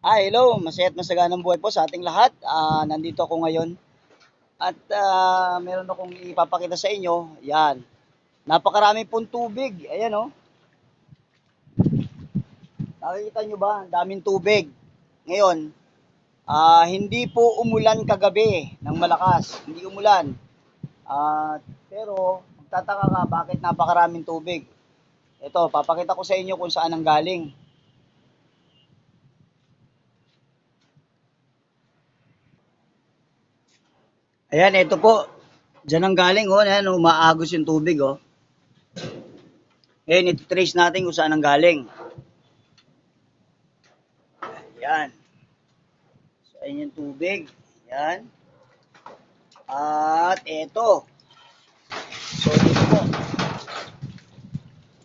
Ah, hello, masaya't masaganang buhay po sa ating lahat. Ah, nandito ako ngayon. At ah, meron akong ipapakita sa inyo. Yan. Napakarami pong tubig. Ayan oh. Nakikita nyo ba? Daming tubig. Ngayon, ah, hindi po umulan kagabi ng malakas. Hindi umulan. Ah, pero magtataka ka bakit napakaraming tubig. Ito, papakita ko sa inyo kung saan ang galing. Ayan, ito po. Diyan ang galing, oh. Ayan, umaagos yung tubig, oh. Ayan, ito trace natin kung saan ang galing. Ayan. So, ayan yung tubig. Ayan. At ito. So, dito po.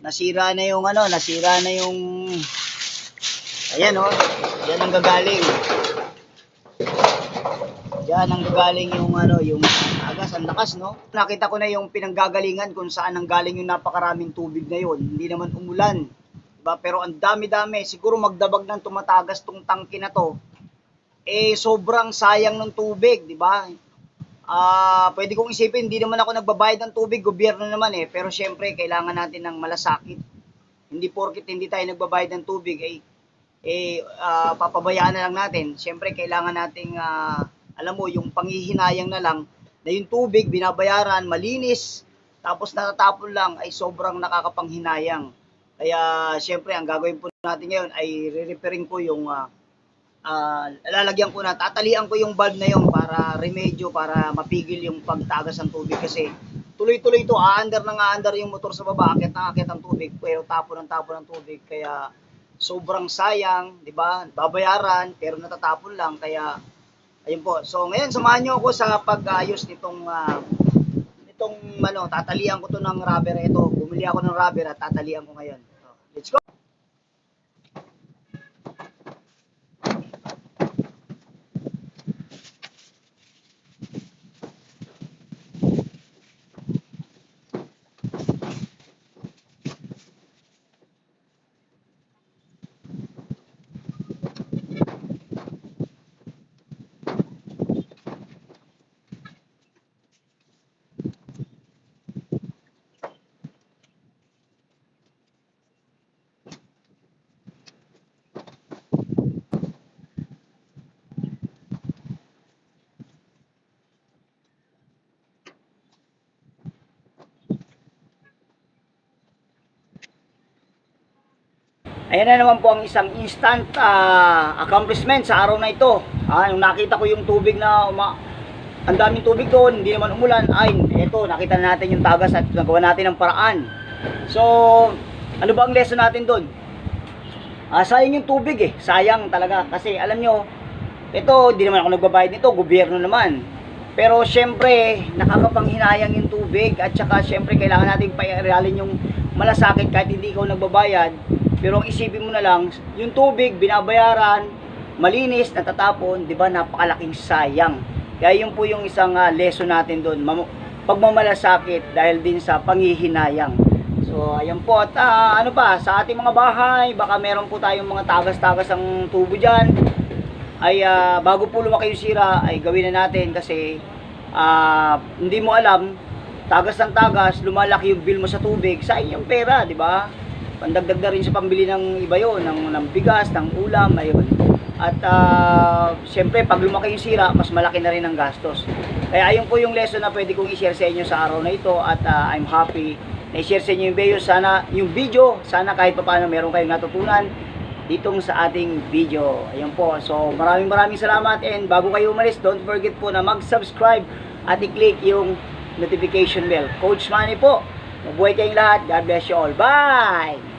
Nasira na yung ano, nasira na yung Ayan, oh. Yan ang gagaling. Yan ang gagaling yung ano, yung agas, ang lakas, no? Nakita ko na yung pinanggagalingan kung saan ang galing yung napakaraming tubig na yun. Hindi naman umulan. Diba? Pero ang dami-dami. Siguro magdabag ng tumatagas tong tangke na to. Eh, sobrang sayang ng tubig, di ba? Ah, pwede kong isipin, hindi naman ako nagbabayad ng tubig, gobyerno naman eh. Pero syempre, kailangan natin ng malasakit. Hindi porkit hindi tayo nagbabayad ng tubig, eh, eh ah, papabayaan na lang natin. Syempre, kailangan nating ah, alam mo, yung panghihinayang na lang, na yung tubig, binabayaran, malinis, tapos natatapon lang, ay sobrang nakakapanghinayang. Kaya, syempre, ang gagawin po natin ngayon ay re-repairing ko yung, ah, ah, lalagyan ko na, tatalian ko yung valve na yun para remedyo, para mapigil yung pagtagas ng tubig kasi tuloy-tuloy ito, aandar ng aandar yung motor sa baba, akit na akit ang tubig, pero tapon ng tapon ng tubig, kaya sobrang sayang, di ba? Babayaran, pero natatapon lang, kaya Ayun po. So ngayon samahan niyo ako sa pag-ayos nitong ah, nitong ano, tatalian ko to ng rubber ito. Bumili ako ng rubber at tatalian ko ngayon. Ayan na naman po ang isang instant ah, accomplishment sa araw na ito. Ah, nung nakita ko yung tubig na uma ang daming tubig doon, hindi naman umulan. Ay, eto, nakita na natin yung tagas at nagawa natin ng paraan. So, ano ba ang lesson natin doon? Ah, sayang yung tubig eh. Sayang talaga. Kasi alam nyo, ito, hindi naman ako nagbabayad nito, gobyerno naman. Pero syempre, nakakapanghinayang yung tubig at saka syempre kailangan nating pairalin yung malasakit kahit hindi ikaw nagbabayad. Pero ang isipin mo na lang, yung tubig, binabayaran, malinis, natatapon, di ba, napakalaking sayang. Kaya yun po yung isang ah, lesson natin doon, Mam- pagmamalasakit dahil din sa panghihinayang. So, ayan po. At ah, ano pa, sa ating mga bahay, baka meron po tayong mga tagas-tagas ang tubo dyan. Ay, ah, bago po lumaki yung sira, ay gawin na natin kasi ah, hindi mo alam, tagas ng tagas, lumalaki yung bill mo sa tubig, sa yung pera, di ba? Pandagdag na rin sa pambili ng iba yon ng, ng bigas, ng ulam, ayun. At ah, syempre, pag lumaki yung sira, mas malaki na rin ang gastos. Kaya ayun po yung lesson na pwede kong i-share sa inyo sa araw na ito at ah, I'm happy na i-share sa inyo yung video. Sana, yung video, sana kahit pa paano meron kayong natutunan ditong sa ating video. Ayun po. So, maraming maraming salamat and bago kayo umalis, don't forget po na mag-subscribe at i-click yung notification bell. Coach Manny po. Mabuhay kayong lahat. God bless you all. Bye!